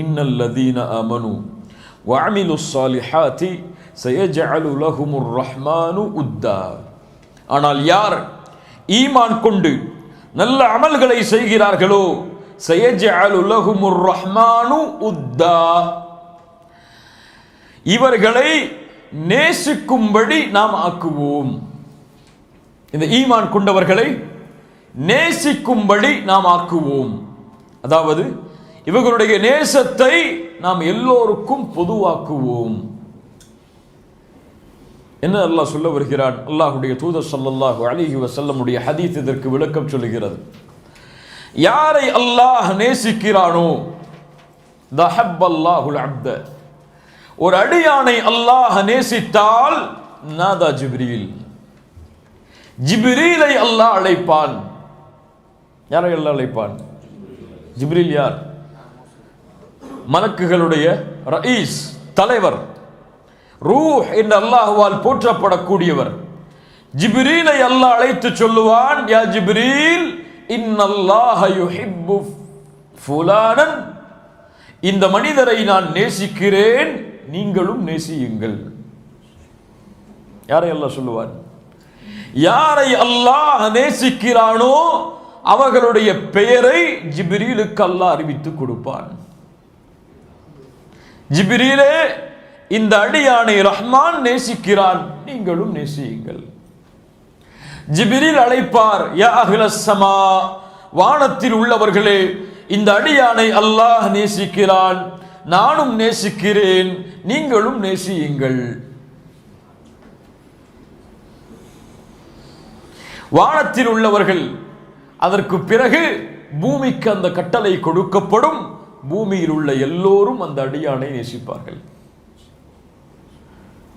இன்னல்லதீன அமனு வாமிலு சாலிஹாத்தி சயஜஅலு லஹுமுர் ரஹ்மானு உத்தா ஆனால் யார் ஈமான் கொண்டு நல்ல அமல்களை செய்கிறார்களோ சயஜஅலு லஹுமுர் ரஹ்மானு உத்தா இவர்களை நேசிக்கும்படி நாம் ஆக்குவோம் இந்த ஈமான் கொண்டவர்களை நேசிக்கும்படி நாம் ஆக்குவோம் அதாவது இவர்களுடைய நேசத்தை நாம் எல்லோருக்கும் பொதுவாக்குவோம். என்ன அல்லாஹ் சொல்ல வருகிறான்? அல்லாஹுடைய தூதர் ஸல்லல்லாஹு அலிஹி வசல்லமுடைய ஹதீத் இதற்கு விளக்கம் சொல்லுகிறது. யாரை அல்லாஹ் நேசிக்கிறானோ? தஹப்பல்லாஹுல் அப்த. ஒரு அடியானை அல்லாஹ் நேசித்தால் நாதா ஜிப்ரீல். ஜிப்ரீலை அல்லாஹ் அழைப்பான். யாரை அல்லாஹ் அழைப்பான்? ஜிப்ரீல் யார்? மலக்குகளுடைய ரயீஸ் தலைவர். ரூ என்று அல்லாஹுவால் போற்றப்படக்கூடியவர். ஜிப்ரீலை அல்லாஹ் அழைத்து சொல்லுவான் யா ஜிப்ரீல் இன்னல்லாஹ யுஹிப்பு ஃபுலானன். இந்த மனிதரை நான் நேசிக்கிறேன் நீங்களும் நேசியுங்கள். யாரை அல்லாஹ் சொல்லுவான்? யாரை அல்லாஹ் நேசிக்கிறானோ அவர்களுடைய பெயரை ஜிப்ரீலுக்கு அல்லாஹ் அறிவித்து கொடுப்பான். ஜிபிரீலே இந்த அடியானை ரஹ்மான் நேசிக்கிறான். நீங்களும் நேசியுங்கள். ஜிபிரில் அழைப்பார் யா அஹ்லஸ் வானத்தில் உள்ளவர்களே இந்த அடியானை அல்லாஹ் நேசிக்கிறான். நானும் நேசிக்கிறேன் நீங்களும் நேசியுங்கள். வானத்தில் உள்ளவர்கள் அதற்கு பிறகு பூமிக்கு அந்த கட்டளை கொடுக்கப்படும். பூமியில் உள்ள எல்லோரும் அந்த அடியானை நேசிப்பார்கள்.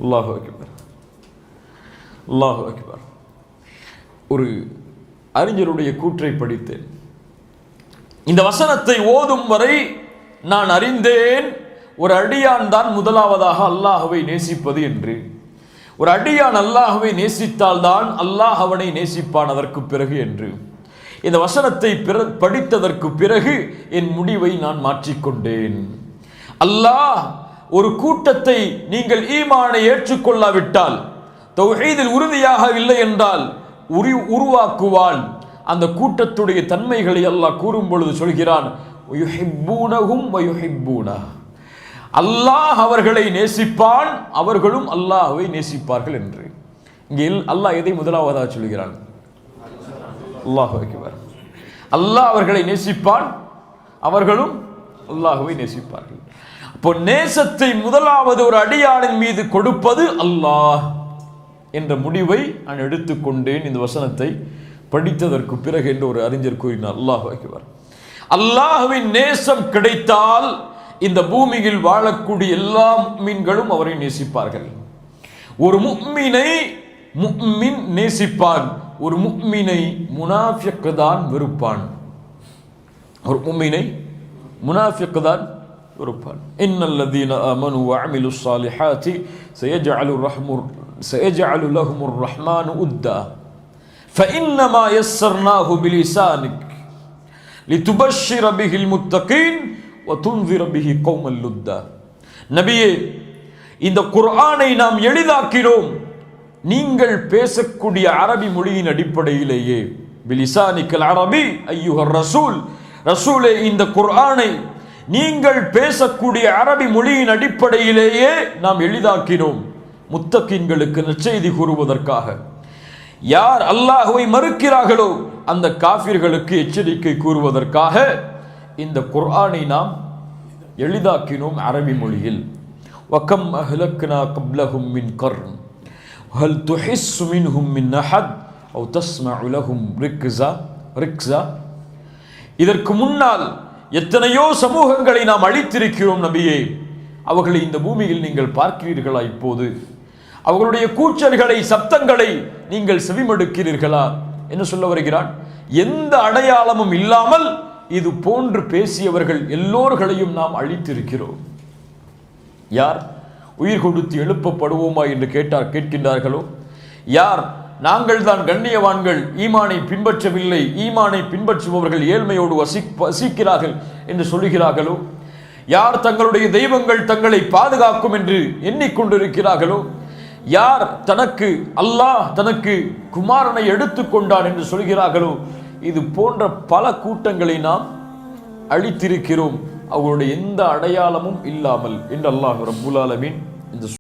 அல்லாஹு அக்பர். அல்லாஹு அக்பர். ஒரு அறிஞருடைய கூற்றை படித்தேன். இந்த வசனத்தை ஓதும் வரை நான் அறிந்தேன் ஒரு அடியான் தான் முதலாவதாக அல்லாஹுவை நேசிப்பது என்று. ஒரு அடியான் அல்லாஹுவை நேசித்தால் தான் அல்லாஹ் அவனை நேசிப்பான் அதற்கு பிறகு என்று. இந்த வசனத்தை பிற படித்ததற்கு பிறகு என் முடிவை நான் மாற்றிக்கொண்டேன். அல்லாஹ் ஒரு கூட்டத்தை நீங்கள் ஈமானை ஏற்றுக்கொள்ளாவிட்டால் தொகைதில் உறுதியாக இல்லை என்றால் உரி உருவாக்குவான். அந்த கூட்டத்துடைய தன்மைகளை அல்லாஹ் கூறும் பொழுது சொல்கிறான் அல்லாஹ் அவர்களை நேசிப்பான் அவர்களும் அல்லாஹ்வை நேசிப்பார்கள் என்று. இங்கே அல்லாஹ் எதை முதலாவதாக சொல்கிறான்? அல்லாஹ் அல்லாஹ் அவர்களை நேசிப்பான். அவர்களும் அல்லாஹுவை நேசிப்பார்கள். அப்போ நேசத்தை முதலாவது ஒரு அடியாளின் மீது கொடுப்பது அல்லாஹ் என்ற முடிவை நான் எடுத்துக்கொண்டேன். இந்த வசனத்தை படித்ததற்கு பிறகு என்று ஒரு அறிஞர் கூறினார். அல்லாஹ் அக்பர். அல்லாஹுவின் நேசம் கிடைத்தால் இந்த பூமியில் வாழக்கூடிய எல்லா மீன்களும் அவரை நேசிப்பார்கள். ஒரு முக்மீனை முக்மின் நேசிப்பான். ஒரு முக்மினை முனாஃபிக்கு தான் வெறுப்பான் ஒரு முக்மினை முனாஃபிக்கு தான் வெறுப்பான் இன்னல்லதீன ஆமனு வஅமிலு ஸாலிஹாத்தி சயஜஅலு ரஹ்முர் சயஜஅலு லஹுமுர் ரஹ்மானு உத்தா فإنما يسرناه بلسانك لتبشر به المتقين وتنذر به قوما لدا நபியே இந்த குர்ஆனை நாம் எளிதாக்கினோம் நீங்கள் பேசக்கூடிய அரபி மொழியின் அடிப்படையிலேயே பிலிசானிக்கல் அரபி ஐயுஹர் ரசூல் ரசூலே இந்த குர்ஆனை நீங்கள் பேசக்கூடிய அரபி மொழியின் அடிப்படையிலேயே நாம் எளிதாக்கினோம். முத்தக்கின்களுக்கு நற்செய்தி கூறுவதற்காக. யார் அல்லாஹுவை மறுக்கிறார்களோ அந்த காஃபிர்களுக்கு எச்சரிக்கை கூறுவதற்காக இந்த குர்ஆனை நாம் எளிதாக்கினோம் அரபி மொழியில். வக்கம் அஹ்லக்னா கப்லஹும் மின் கர்ன் ஹல் துஹிஸ் மின்ஹும் மின் அஹத் அவு தஸ்மஉ உலகும் ரிக்ஸா ரிக்ஸா இதற்கு முன்னால் எத்தனையோ சமூகங்களை நாம் அழித்திருக்கிறோம் நபியே. அவர்களை இந்த பூமியில் நீங்கள் பார்க்கிறீர்களா இப்போது? அவர்களுடைய கூச்சல்களை சப்தங்களை நீங்கள் செவிமடுக்கிறீர்களா? என்ன சொல்ல வருகிறான்? எந்த அடையாளமும் இல்லாமல் இது போன்று பேசியவர்கள் எல்லோர்களையும் நாம் அழித்திருக்கிறோம். யார்? உயிர் கொடுத்து எழுப்பப்படுவோமா என்று கேட்டார் கேட்கின்றார்களோ? யார்? நாங்கள் தான் கண்ணியவான்கள் ஈமானை பின்பற்றவில்லை ஈமானை பின்பற்றுபவர்கள் ஏழ்மையோடு வசி வசிக்கிறார்கள் என்று சொல்லுகிறார்களோ? யார் தங்களுடைய தெய்வங்கள் தங்களை பாதுகாக்கும் என்று எண்ணிக்கொண்டிருக்கிறார்களோ? யார் தனக்கு அல்லாஹ் தனக்கு குமாரனை எடுத்துக்கொண்டான் என்று சொல்கிறார்களோ இது போன்ற பல கூட்டங்களை நாம் அழித்திருக்கிறோம். அவர்களுடைய எந்த அடையாளமும் இல்லாமல். என்று அல்லாஹ் ரபுல் ஆலமீன் до